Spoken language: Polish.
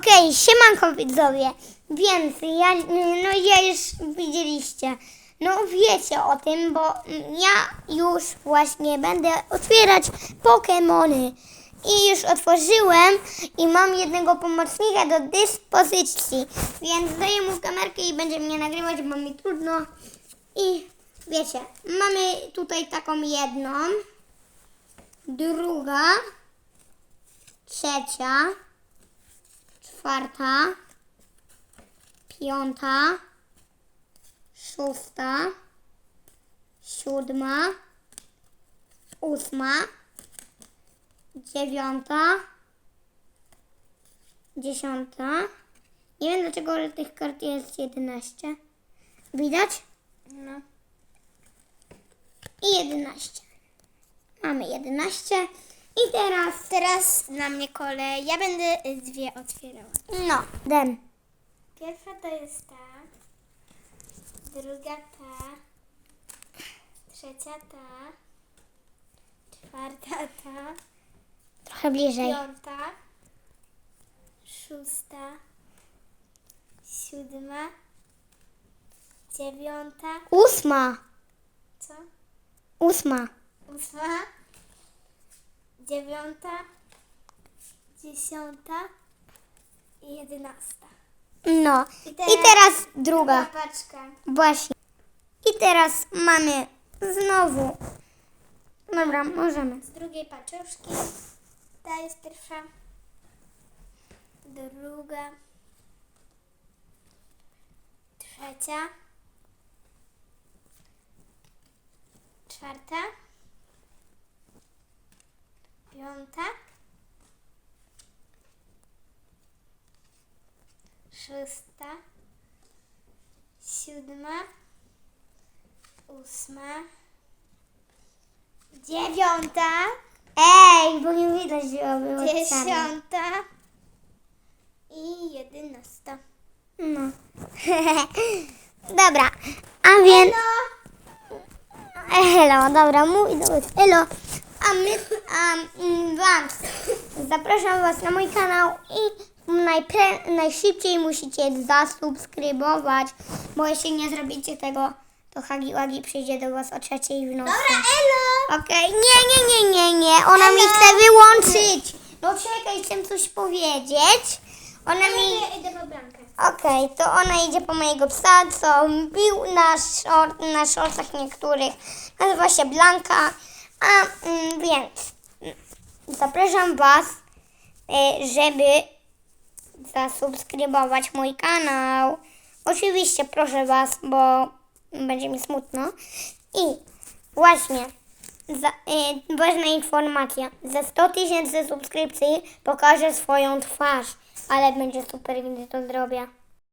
Okej, siemanko widzowie. Więc ja, no ja już widzieliście. No wiecie o tym, bo ja już właśnie będę otwierać Pokemony. I już otworzyłem i mam jednego pomocnika do dyspozycji. Więc daję mu kamerkę i będzie mnie nagrywać, bo mi trudno. I wiecie, mamy tutaj taką jedną, druga, trzecia, czwarta, piąta, szósta, siódma, ósma, dziewiąta, dziesiąta. Nie wiem dlaczego ale tych kart jest 11. Widać? No. I 11. Mamy 11. I teraz, Teraz na mnie kolej. Ja będę y, dwie otwierała. no, den. Pierwsza to jest ta. Druga ta. Trzecia ta. Czwarta ta. Trochę bliżej. Piąta. Szósta. Siódma. Dziewiąta. Ósma. Co? Ósma. Ósma. Dziewiąta. Dziesiąta. I jedenasta. No. I I teraz- teraz druga. paczka. Właśnie. I teraz mamy znowu. Dobra, możemy. Z drugiej paczuszki. Ta jest pierwsza. Druga. Trzecia. Czwarta. Piąta. Szósta. Siódma. Ósma. Dziewiąta. Ej, bo nie widać, że było. Dziesiąta i jedenasta. No. Dobra, a więc... Elo, dobra, mój dobry. Elo, a my, a mm, was, zapraszam was na mój kanał i najszybciej musicie zasubskrybować, bo jeśli nie zrobicie tego, to Hagi Wagi przyjdzie do was o trzeciej w nocy. elo! Okej, nie, nie, nie, nie, nie, ona mi chce wyłączyć. No czekaj, chcę coś powiedzieć. Ona mi... Ja idę po bramkę. Okej, to ona idzie po mojego psa, co bił na, short, na shortach niektórych. Nazywa się Blanka. A mm, więc zapraszam Was, y, żeby zasubskrybować mój kanał. Oczywiście proszę Was, bo będzie mi smutno. I właśnie, za, y, ważna informacja. Za 100 tysięcy subskrypcji pokażę swoją twarz. Ale będzie super, gdy to zrobię.